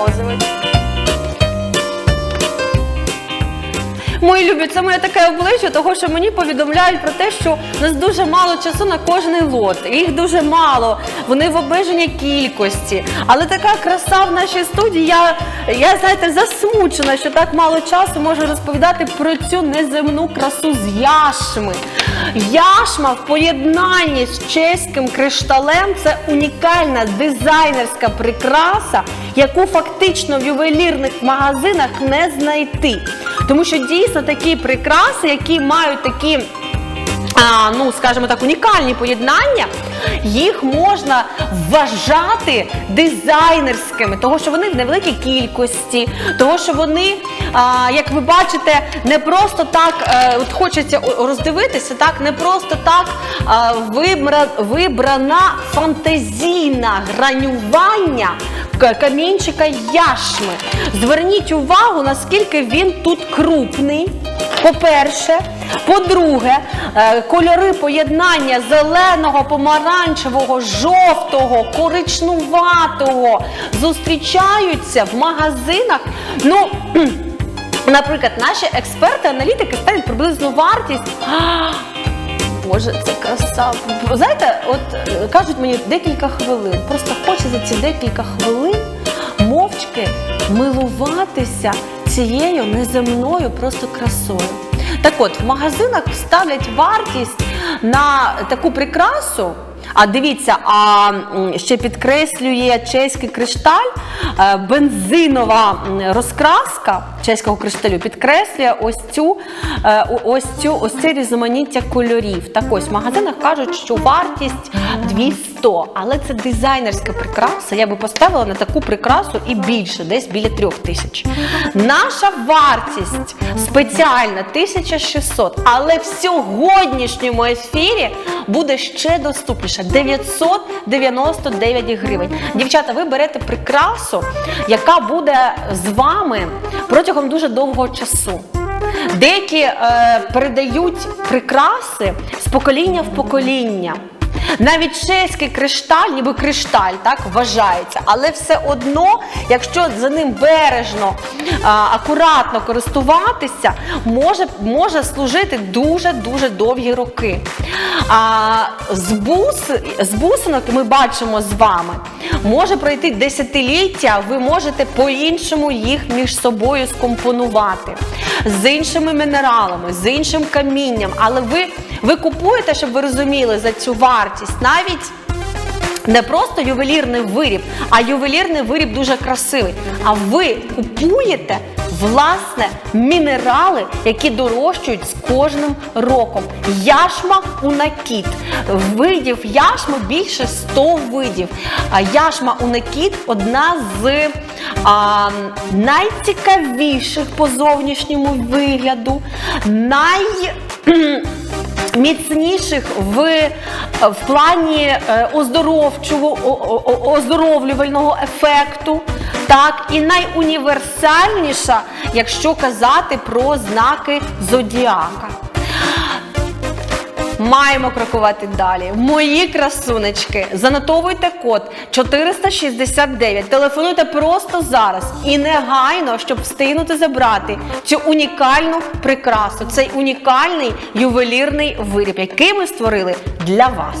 Морозович. Мої любі, це моє таке обличчя, того що мені повідомляють про те, що у нас дуже мало часу на кожний лот. Їх дуже мало, вони в обмеженій кількості. Але така краса в нашій студії. Я, я знаєте, засмучена, що так мало часу можу розповідати про цю неземну красу з яшми. Яшма в поєднанні з чеським кришталем це унікальна дизайнерська прикраса, яку фактично в ювелірних магазинах не знайти. Тому що дійсно такі прикраси, які мають такі. Ну, скажімо так, унікальні поєднання, їх можна вважати дизайнерськими, того що вони в невеликій кількості, того що вони, як ви бачите, не просто так, е, от хочеться роздивитися, так, не просто так вибрана фантазійна гранювання камінчика яшми. Зверніть увагу, наскільки він тут крупний. По-перше, по-друге, е, кольори поєднання зеленого, помаранчевого, жовтого, коричнуватого зустрічаються в магазинах. Ну, наприклад, наші експерти, аналітики ставлять приблизну вартість. Боже, це краса. Знаєте, от е, кажуть мені декілька хвилин. Просто хочеться ці декілька хвилин мовчки милуватися цією неземною просто красою. Так от, в магазинах ставлять вартість на таку прикрасу. А дивіться, а ще підкреслює чеський кришталь, е, бензинова розкраска чеського кришталю підкреслює ось цю, е, ось цю ось це різноманіття кольорів. Так ось в магазинах кажуть, що вартість 200, але це дизайнерська прикраса. Я би поставила на таку прикрасу і більше, десь біля трьох тисяч. Наша вартість спеціальна 1600, але в сьогоднішньому ефірі буде ще доступніше 999 гривень. Дівчата, ви берете прикрасу, яка буде з вами протягом дуже довгого часу. Деякі е, передають прикраси з покоління в покоління. Навіть чеський кришталь, ніби кришталь, так вважається, але все одно, якщо за ним бережно, акуратно користуватися, може, може служити дуже дуже довгі роки. А з, бус, з бусинок ми бачимо з вами, може пройти десятиліття, ви можете по-іншому їх між собою скомпонувати. З іншими мінералами, з іншим камінням, але ви, ви купуєте, щоб ви розуміли за цю вартість навіть. Не просто ювелірний виріб, а ювелірний виріб дуже красивий. А ви купуєте власне мінерали, які дорожчують з кожним роком. Яшма унакіт. Видів яшми більше 100 видів. Яшма унакіт одна з а, найцікавіших по зовнішньому вигляду, най міцніших в, в плані е, оздоровлювального ефекту, так і найуніверсальніша, якщо казати про знаки зодіака. Маємо крокувати далі. Мої красунечки, занотовуйте код 469. Телефонуйте просто зараз і негайно, щоб встигнути забрати цю унікальну прикрасу, цей унікальний ювелірний виріб, який ми створили для вас.